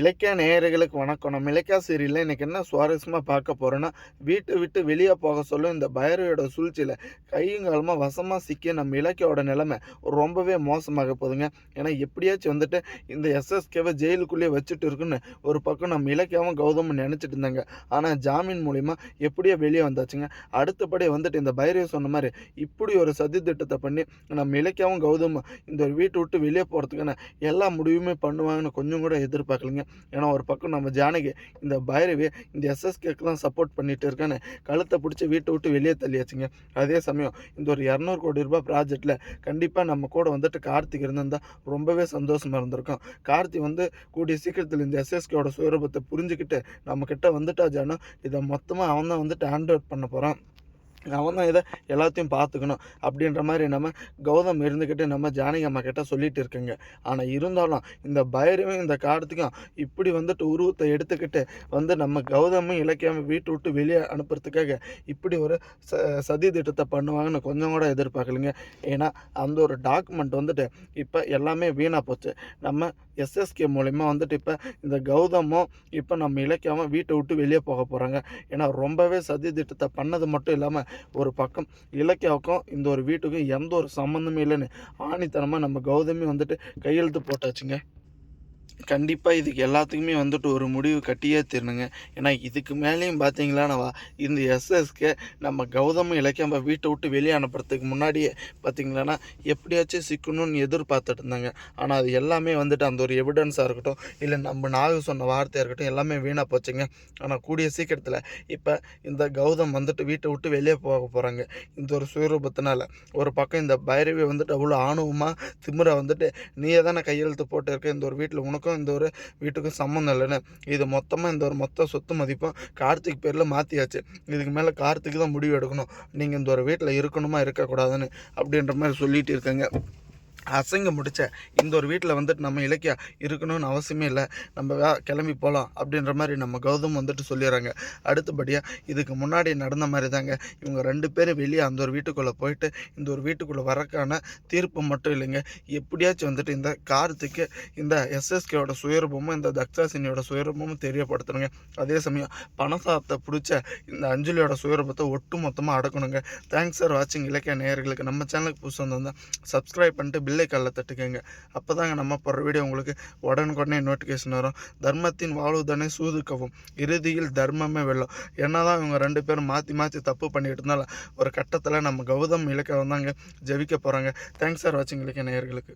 இலக்கிய நேயர்களுக்கு வணக்கம். நம்ம இலக்கிய சீரியலில் இன்றைக்கி என்ன சுவாரஸ்யமாக பார்க்க போகிறோன்னா வீட்டை விட்டு வெளியே போக சொல்லும் இந்த பைரவியோட சூழ்ச்சியில் கையும் வசமாக சிக்கிய நம்ம இலக்கியோட நிலைமை ரொம்பவே மோசமாக போகுதுங்க. ஏன்னா எப்படியாச்சும் வந்துட்டு இந்த எஸ்எஸ்கேவை ஜெயிலுக்குள்ளேயே வச்சுட்டு இருக்குன்னு ஒரு பக்கம் நம்ம இலக்கியாவும் கௌதமும் நினச்சிட்டு இருந்தாங்க. ஆனால் ஜாமீன் மூலிமா எப்படியோ வெளியே வந்தாச்சுங்க. அடுத்தபடி வந்துட்டு இந்த பைரவி சொன்ன மாதிரி இப்படி ஒரு சதி திட்டத்தை பண்ணி நம்ம இலக்கியாவும் கௌதமும் இந்த வீட்டை விட்டு வெளியே போகிறதுக்கான எல்லா முடிவுமே பண்ணுவாங்கன்னு கொஞ்சம் கூட எதிர்பார்க்கலைங்க ஏன்னா ஒரு பக்கம் நம்ம ஜானகி இந்த பைரவி இந்த எஸ்எஸ்கேக்கெலாம் சப்போர்ட் பண்ணிட்டு இருக்கான்னு கழுத்தை பிடிச்சி வீட்டை விட்டு வெளியே தள்ளியாச்சுங்க. அதே சமயம் இந்த ஒரு இரநூறு கோடி ரூபாய் ப்ராஜெக்டில் கண்டிப்பாக நம்ம கூட வந்துட்டு கார்த்திக் இருந்திருந்தால் ரொம்பவே சந்தோஷமாக இருந்திருக்கும். கார்த்தி வந்து கூடிய சீக்கிரத்தில் இந்த எஸ்எஸ்கேயோட சுயரூபத்தை புரிஞ்சுக்கிட்டு நம்மக்கிட்ட வந்துட்டா ஜானோ இதை மொத்தமாக அவன் தான் வந்துட்டு ஹேண்ட் அவுட் பண்ண போகிறான் அவன் தான் இதை எல்லாத்தையும் பார்த்துக்கணும். அப்படின்ற மாதிரி நம்ம கௌதம் இருந்துக்கிட்டு நம்ம ஜானகி அம்மா கிட்ட சொல்லிட்டு இருக்குங்க. ஆனால் இருந்தாலும் இந்த பைரவியும் இந்த கார்த்திக்கும் இப்படி வந்துட்டு உருவத்தை எடுத்துக்கிட்டு வந்து நம்ம கௌதமும் இலக்கியாவும் வீட்டு விட்டு வெளியே அனுப்புறதுக்காக இப்படி ஒரு ச சதி திட்டத்தை பண்ணுவாங்கன்னு கொஞ்சம் கூட எதிர்பார்க்கலைங்க ஏன்னா அந்த ஒரு டாக்குமெண்ட் வந்துட்டு இப்போ எல்லாமே வீணாக போச்சு. நம்ம எஸ்எஸ்கே மூலிமா வந்துட்டு இப்போ இந்த கௌதமும் இப்போ நம்ம இலக்கியமும் வீட்டை விட்டு வெளியே போக போகிறாங்க ஏன்னா ரொம்பவே சதி திட்டத்தை பண்ணது மட்டும் இல்லாமல் ஒரு பக்கம் இலக்கியாவுக்கும் இந்த ஒரு வீட்டுக்கும் எந்த ஒரு சம்மந்தமே இல்லைன்னு ஆணித்தனமாக நம்ம கௌதமி வந்துட்டு கையெழுத்து போட்டாச்சுங்க. கண்டிப்பாக இதுக்கு எல்லாத்துக்குமே வந்துட்டு ஒரு முடிவு கட்டியே தீரணுங்க. ஏன்னா இதுக்கு மேலேயும் பார்த்தீங்களானவா இந்த எஸ்எஸ்கே நம்ம கௌதம இலக்கியாவ வீட்டை விட்டு வெளியே அனுப்புறதுக்கு முன்னாடியே பார்த்தீங்களானா எப்படியாச்சும் சிக்கணும்னு எதிர்பார்த்துட்டு இருந்தாங்க. ஆனால் அது எல்லாமே வந்துட்டு அந்த ஒரு எவிடன்ஸாக இருக்கட்டும், இல்லை நம்ம நாகு சொன்ன வார்த்தையாக இருக்கட்டும் எல்லாமே வீணாக போச்சுங்க. ஆனால் கூடிய சீக்கிரத்தில் இப்போ இந்த கௌதம் வந்துட்டு வீட்டை விட்டு வெளியே போக போகிறாங்க இந்த ஒரு சுயரூபத்தினால. ஒரு பக்கம் இந்த பைரவி வந்துட்டு அவ்வளோ ஆணவமாக திமுறை வந்துட்டு நீயே தானே கையெழுத்து போட்டு இருக்க இந்த ஒரு வீட்டில் உனக்கு உனக்கும் இந்த ஒரு வீட்டுக்கும் சம்மந்தம் இல்லைன்னு இது மொத்தமாக இந்த ஒரு மொத்த சொத்து மதிப்பும் கார்த்திக் பேரில் மாற்றியாச்சு இதுக்கு மேலே கார்த்திக் தான் முடிவு எடுக்கணும். நீங்கள் இந்த ஒரு வீட்டில் இருக்கணுமா இருக்கக்கூடாதுன்னு அப்படின்ற மாதிரி சொல்லிகிட்டு இருக்கங்க. அசங்கம் முடித்த இந்த ஒரு வீட்டில் வந்துட்டு நம்ம இலக்கியா இருக்கணும்னு அவசியமே இல்லை நம்ம வே கிளம்பி போகலாம் அப்படின்ற மாதிரி நம்ம கௌதம் வந்துட்டு சொல்லிடுறாங்க அடுத்தபடியாக இதுக்கு முன்னாடி நடந்த மாதிரி தாங்க இவங்க ரெண்டு பேரும் வெளியே அந்த ஒரு வீட்டுக்குள்ளே போயிட்டு இந்த ஒரு வீட்டுக்குள்ளே வரக்கான தீர்ப்பு மட்டும் இல்லைங்க. எப்படியாச்சும் வந்துட்டு இந்த கார்த்திக்கு இந்த எஸ்எஸ்கேவோட சுயரூபமும், இந்த தக்ஷாசினியோட சுயரூபமும் தெரியப்படுத்தணுங்க. அதே சமயம் பணத்தாத்த பிடிச்ச இந்த அஞ்சலியோட சுயரூபத்தை ஒட்டு மொத்தமாக அடக்கணுங்க. தேங்க்ஸ் சார் வாட்சிங் இலக்கிய நேயர்களுக்கு நம்ம சேனலுக்கு புதுசு வந்திருந்தா சப்ஸ்கிரைப் பண்ணிட்டு பில்லை காலில் தட்டுக்கங்க. அப்பதாங்க நம்ம போடுற வீடியோ உங்களுக்கு உடனுக்குடனே நோட்டிஃபிகேஷன் வரும். தர்மத்தின் வாழ்வுதானே சூதுக்கவும். இறுதியில் தர்மமே வெல்லும். என்னதான் இவங்க ரெண்டு பேரும் மாற்றி மாற்றி தப்பு பண்ணிட்டு இருந்தாலும் ஒரு கட்டத்தில் நம்ம கௌதம் இலக்கியாவும் தாங்க ஜெபிக்க போகிறாங்க தேங்க்ஸ் சார் வாட்சிங் இலக்கிய நேயர்களுக்கு.